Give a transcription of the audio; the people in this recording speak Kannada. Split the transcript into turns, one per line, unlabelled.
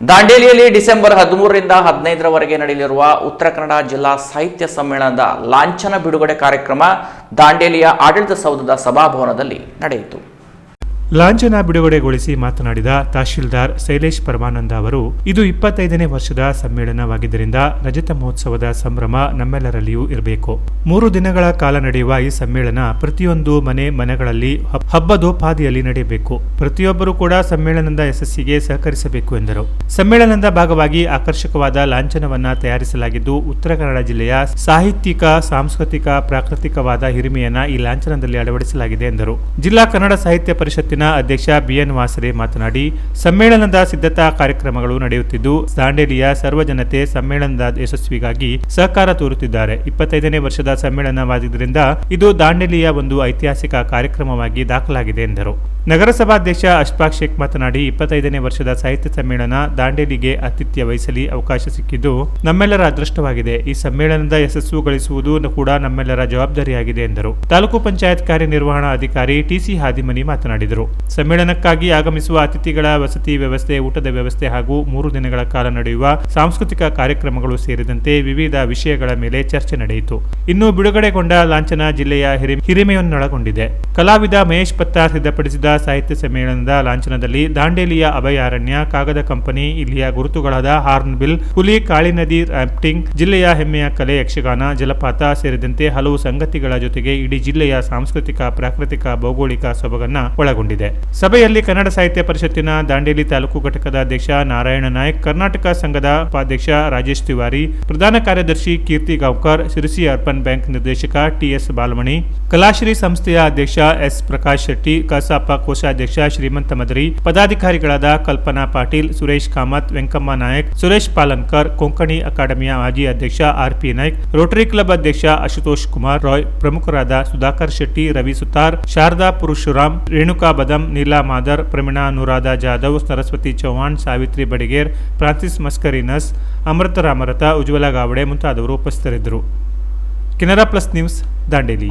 ದಾಂಡೇಲಿಯಲ್ಲಿ ಡಿಸೆಂಬರ್ ಹದಿಮೂರರಿಂದ ಹದಿನೈದರವರೆಗೆ ನಡೆಯಲಿರುವ ಉತ್ತರ ಕನ್ನಡ ಜಿಲ್ಲಾ ಸಾಹಿತ್ಯ ಸಮ್ಮೇಳನದ ಲಾಂಛನ ಬಿಡುಗಡೆ ಕಾರ್ಯಕ್ರಮ ದಾಂಡೇಲಿಯ ಆಡಳಿತ ಸೌಧದ ಸಭಾಭವನದಲ್ಲಿ ನಡೆಯಿತು.
ಲಾಂಛನ ಬಿಡುಗಡೆಗೊಳಿಸಿ ಮಾತನಾಡಿದ ತಹಶೀಲ್ದಾರ್ ಶೈಲೇಶ್ ಪರಮಾನಂದ ಅವರು, ಇದು ಇಪ್ಪತ್ತೈದನೇ ವರ್ಷದ ಸಮ್ಮೇಳನವಾಗಿದ್ದರಿಂದ ರಜತ ಮಹೋತ್ಸವದ ಸಂಭ್ರಮ ನಮ್ಮೆಲ್ಲರಲ್ಲಿಯೂ ಇರಬೇಕು. ಮೂರು ದಿನಗಳ ಕಾಲ ನಡೆಯುವ ಈ ಸಮ್ಮೇಳನ ಪ್ರತಿಯೊಂದು ಮನೆ ಮನೆಗಳಲ್ಲಿ ಹಬ್- ಹಬ್ಬದೋಪಾದಿಯಲ್ಲಿ ನಡೆಯಬೇಕು. ಪ್ರತಿಯೊಬ್ಬರೂ ಕೂಡ ಸಮ್ಮೇಳನದ ಯಶಸ್ಸಿಗೆ ಸಹಕರಿಸಬೇಕು ಎಂದರು. ಸಮ್ಮೇಳನದ ಭಾಗವಾಗಿ ಆಕರ್ಷಕವಾದ ಲಾಂಛನವನ್ನ ತಯಾರಿಸಲಾಗಿದ್ದು, ಉತ್ತರ ಕನ್ನಡ ಜಿಲ್ಲೆಯ ಸಾಹಿತ್ಯಿಕ, ಸಾಂಸ್ಕೃತಿಕ, ಪ್ರಾಕೃತಿಕವಾದ ಹಿರಿಮೆಯನ್ನ ಈ ಲಾಂಛನದಲ್ಲಿ ಅಳವಡಿಸಲಾಗಿದೆ ಎಂದರು. ಜಿಲ್ಲಾ ಕನ್ನಡ ಸಾಹಿತ್ಯ ಪರಿಷತ್ತಿನ ಅಧ್ಯಕ್ಷ ಬಿಎನ್ ವಾಸರೆ ಮಾತನಾಡಿ, ಸಮ್ಮೇಳನದ ಸಿದ್ಧತಾ ಕಾರ್ಯಕ್ರಮಗಳು ನಡೆಯುತ್ತಿದ್ದು, ದಾಂಡೇಲಿಯ ಸರ್ವ ಜನತೆ ಸಮ್ಮೇಳನದ ಯಶಸ್ವಿಗಾಗಿ ಸಹಕಾರ ತೋರುತ್ತಿದ್ದಾರೆ. ಇಪ್ಪತ್ತೈದನೇ ವರ್ಷದ ಸಮ್ಮೇಳನವಾದ್ದರಿಂದ ಇದು ದಾಂಡೇಲಿಯ ಒಂದು ಐತಿಹಾಸಿಕ ಕಾರ್ಯಕ್ರಮವಾಗಿ ದಾಖಲಾಗಿದೆ ಎಂದರು. ನಗರಸಭಾಧ್ಯಕ್ಷ ಅಶ್ಫಾಕ್ ಶೇಖ್ ಮಾತನಾಡಿ ಇಪ್ಪತ್ತೈದನೇ ವರ್ಷದ ಸಾಹಿತ್ಯ ಸಮ್ಮೇಳನ ದಾಂಡೇಲಿಗೆ ಆತಿಥ್ಯ ವಹಿಸಲಿ ಅವಕಾಶ ಸಿಕ್ಕಿದ್ದು ನಮ್ಮೆಲ್ಲರ ಅದೃಷ್ಟವಾಗಿದೆ. ಈ ಸಮ್ಮೇಳನದ ಯಶಸ್ಸು ಗಳಿಸುವುದು ಕೂಡ ನಮ್ಮೆಲ್ಲರ ಜವಾಬ್ದಾರಿಯಾಗಿದೆ ಎಂದರು. ತಾಲೂಕು ಪಂಚಾಯತ್ ಕಾರ್ಯನಿರ್ವಹಣಾ ಅಧಿಕಾರಿ ಟಿಸಿ ಹಾದಿಮನಿ ಮಾತನಾಡಿದರು. ಸಮ್ಮೇಳನಕ್ಕಾಗಿ ಆಗಮಿಸುವ ಅತಿಥಿಗಳ ವಸತಿ ವ್ಯವಸ್ಥೆ, ಊಟದ ವ್ಯವಸ್ಥೆ ಹಾಗೂ ಮೂರು ದಿನಗಳ ಕಾಲ ನಡೆಯುವ ಸಾಂಸ್ಕೃತಿಕ ಕಾರ್ಯಕ್ರಮಗಳು ಸೇರಿದಂತೆ ವಿವಿಧ ವಿಷಯಗಳ ಮೇಲೆ ಚರ್ಚೆ ನಡೆಯಿತು. ಇನ್ನು ಬಿಡುಗಡೆಗೊಂಡ ಲಾಂಛನ ಜಿಲ್ಲೆಯ ಹಿರಿ- ಹಿರಿಮೆಯನ್ನೊಳಗೊಂಡಿದೆ. ಕಲಾವಿದ ಮಹೇಶ್ ಪತ್ತಾರ್ ಸಿದ್ಧಪಡಿಸಿದ ಸಾಹಿತ್ಯ ಸಮ್ಮೇಳನದ ಲಾಂಛನದಲ್ಲಿ ದಾಂಡೇಲಿಯ ಅಭಯಾರಣ್ಯ, ಕಾಗದ ಕಂಪನಿ, ಇಲ್ಲಿಯ ಗುರುತುಗಳಾದ ಹಾರ್ನ್ಬಿಲ್ ಹುಲಿ, ಕಾಳಿ ನದಿ ರಾಫ್ಟಿಂಗ್, ಜಿಲ್ಲೆಯ ಹೆಮ್ಮೆಯ ಕಲೆ ಯಕ್ಷಗಾನ, ಜಲಪಾತ ಸೇರಿದಂತೆ ಹಲವು ಸಂಗತಿಗಳ ಜೊತೆಗೆ ಇಡೀ ಜಿಲ್ಲೆಯ ಸಾಂಸ್ಕೃತಿಕ, ಪ್ರಾಕೃತಿಕ, ಭೌಗೋಳಿಕ ಸೊಬಗನ್ನ ಒಳಗೊಂಡಿದೆ. ಸಭೆಯಲ್ಲಿ ಕನ್ನಡ ಸಾಹಿತ್ಯ ಪರಿಷತ್ತಿನ ದಾಂಡೇಲಿ ತಾಲೂಕು ಘಟಕದ ಅಧ್ಯಕ್ಷ ನಾರಾಯಣ ನಾಯಕ್, ಕರ್ನಾಟಕ ಸಂಘದ ಉಪಾಧ್ಯಕ್ಷ ರಾಜೇಶ್ ತಿವಾರಿ, ಪ್ರಧಾನ ಕಾರ್ಯದರ್ಶಿ ಕೀರ್ತಿ ಗಾಂವ್ಕರ್, ಶಿರಸಿ ಅರ್ಬನ್ ಬ್ಯಾಂಕ್ ನಿರ್ದೇಶಕ ಟಿಎಸ್ ಬಾಲಮಣಿ, ಕಲಾಶ್ರೀ ಸಂಸ್ಥೆಯ ಅಧ್ಯಕ್ಷ ಎಸ್ ಪ್ರಕಾಶ್ ಶೆಟ್ಟಿ, ಕಸಾಪ ಕೋಶಾಧ್ಯಕ್ಷ, ಶ್ರೀಮಂತ ಮದರಿ, ಪದಾಧಿಕಾರಿಗಳಾದ ಕಲ್ಪನಾ ಪಾಟೀಲ್, ಸುರೇಶ್ ಕಾಮತ್, ವೆಂಕಮ್ಮ ನಾಯಕ್, ಸುರೇಶ್ ಪಾಲನ್ಕರ್, ಕೊಂಕಣಿ ಅಕಾಡೆಮಿಯ ಮಾಜಿ ಅಧ್ಯಕ್ಷ R P Naik, rotary club ಅಧ್ಯಕ್ಷ ಅಶುತೋಷ್ ಕುಮಾರ್ ರಾಯ್, ಪ್ರಮುಖರಾದ ಸುಧಾಕರ್ ಶೆಟ್ಟಿ, ರವಿ ಸುತಾರ್, ಶಾರದಾ ಪುರುಶುರಾಮ್, ರೇಣುಕಾ ಬದಂ, ನೀಲಾ ಮಾದರ್ ಪ್ರಮೀಣಾ ಅನುರಾಧ ಜಾಧವ್, ಸರಸ್ವತಿ ಚೌಹಾಣ್, ಸಾವಿತ್ರಿ ಬಡಿಗೇರ್, ಫ್ರಾನ್ಸಿಸ್ ಮಸ್ಕರಿನಸ್ ಅಮೃತ ರಾಮರಥ ಉಜ್ವಲ ಗಾವಡೆ ಮುಂತಾದವರು ಉಪಸ್ಥಿತರಿದ್ದರು. Canara plus news Dandeli.